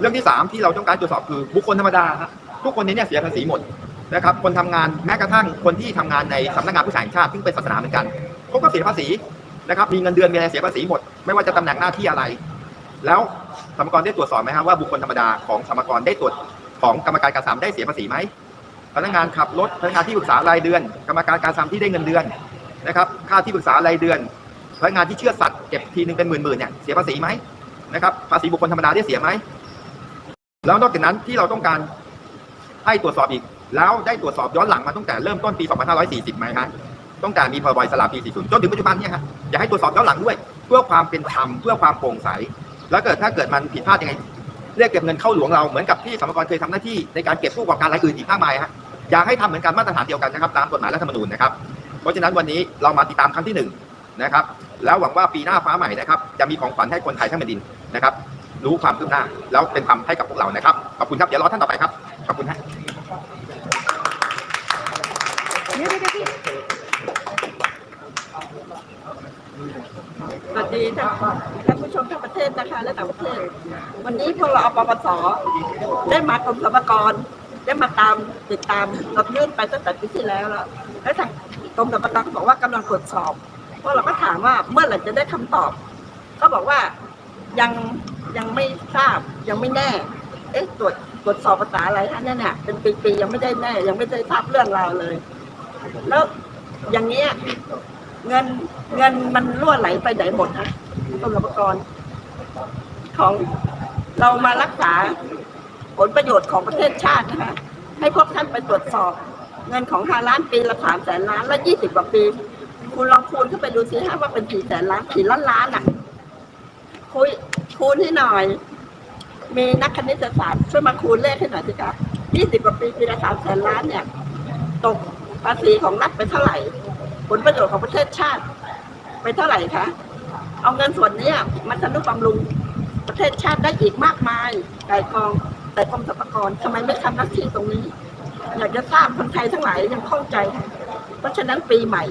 เรื่องที่สามที่เราต้องการตรวจสอบคือบุคคลธรรมดาฮะทุกคนนี้เนี่ยเสียภาษีหมดนะครับคนทำงานแม้กระทั่งคนที่ทำงานในสำนักงานผู้แห่ชาติซึ่งเป็นศาสนาเหมือนกันเขาก็เสียภาษีนะครับมีเงินเดือนมีอะไรเสียภาษีหมด ไม่ว่าจะตำแหน่งหน้าที่อะไร แล้วสมกรได้ตรวจสอบไหมครับว่าบุคคลธรรมดาของสมกรได้ตรวจของกรรมการการสามได้เสียภาษีไหมพนักงานขับรถพนักงานที่ปรึกษารายเดือน กรรมการการสามที่ได้เงินเดือนนะครับค่าที่ปรึกษารายเดือนพนักงานที่เชื่อสัตว์เก็บทีนึงเป็นหมื่นๆเนี่ยเสียภาษีไหมนะครับภาษีบุคคลธรรมดาได้เสียไหม แล้วนอกจากนั้นที่เราต้องการให้ตรวจสอบอีก แล้วได้ตรวจสอบย้อนหลังมาตั้งแต่เริ่มต้นปี 2540ไหมฮะต้องการมีพรบสลามปี 40 จนถึงปัจจุบันเนี่ยฮะอยากให้ตรวจสอบย้อนหลังด้วย เพื่อความเป็นธรรมเพื่อความโปร่งใส แล้วเกิดถ้าเกิดมันผิดพลาดยังไงเรียกเก็บเงินเข้าหลวงเราเหมือนกับที่สมกรเคยทำหน้าที่ในการเก็บผู้ประกอบการรายอื่นอีกมากมายฮะอยากให้ทำเหมือนกันมาตรฐานเดียวกันนะครับ ตามกฎหมายรัฐธรรมนูญนะครับเพราะฉะนั้นวันนี้เรามาติดตามครั้งที่หนึ่งนะครับแล้วหวังว่าปีหน้าฟ้าใหม่นะครับจะมีของขวัญให้คนไทยทั้งแผ่นดินนะครับ รู้ความคืบหน้า แล้วเป็นธรรมให้กับพวกเรานะครับ ขอบคุณครับเดี๋ยวรอท่านต่อไปครับ ขอบคุณฮะสวัสดีท่านท่านผู้ชมทั้งประเทศนะคะ และต่างประเทศ วันนี้พวกเราอปปสได้มากรมสรรพากรได้มาตามติดตามเรายื่นไปตั้งแต่ปีที่แล้วแล้วแล้วทางกรมสรรพากรบอกว่ากำลังตรวจสอบพวกเราก็ถามว่าเมื่อไหร่จะได้คำตอบ ก็บอกว่า ยังยังไม่ทราบยังไม่แน่ เอ๊ะตรวจตรวจสอบภาษาอะไรท่านเนี่ยเนี่ยเป็นปีๆยังไม่ได้แน่ ยังไม่ได้ทราบเรื่องราวเลย แล้วอย่างเนี้ยเงินเงินมันรั่วไหลไปไหนหมดนะกรมสรรพากรของเรามารักษาผลประโยชน์ของประเทศชาตินะคะให้พวกท่านไปตรวจสอบ เงินของห้าล้านปีละสามแสนล้านแล้วยี่สิบกว่าปี คุณลองคูณเข้าไปดูสิฮะว่าเป็นกี่แสนล้านกี่ล้านล้านอะ คุยคูณให้หน่อย มีนักคณิตศาสตร์ช่วยมาคูณเลขให้หน่อยสิคะยี่สิบกว่าปีปีละสามแสนล้านเนี่ย ตกภาษีของรัฐไปเท่าไหร่ ผลประโยชน์ของประเทศชาติ ไปเท่าไหร่คะ เอาเงินส่วนนี้มันทำนุบำรุงประเทศชาติได้อีกมากมายไก่กองแต่กรมสรรพากรทำไมไม่ทำหน้าที่ตรงนี้ อยากจะทราบคนไทยทั้งหลายยังเข้องใจ เพราะฉะนั้นปีใหม่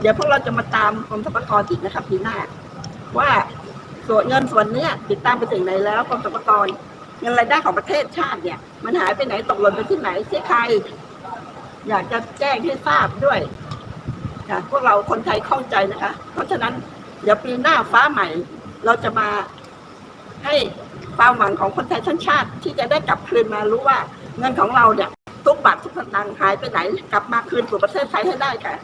เดี๋ยวพวกเราจะมาตามกรมสรรพากรอีกนะครับปีหน้าว่า ส่วนเงินส่วนเนี้ยติดตามไปถึงไหนแล้วกรมสรรพากรเงินรายได้ของประเทศชาติเนี่ย มันหายไปไหนตกหล่นไปที่ไหนเสียใคร อยากจะแจ้งให้ทราบด้วยค่ะพวกเราคนไทยเข้าใจนะคะ เพราะฉะนั้นเดี๋ยวปีหน้าฟ้าใหม่ เราจะมาให้ความหวังของคนไทยทั้งชาติ ที่จะได้กลับคืนมารู้ว่า เงินของเราเนี่ยทุกบาททุกสตางค์หายไปไหน กลับมาคืนสู่ประเทศไทยให้ได้ค่ะ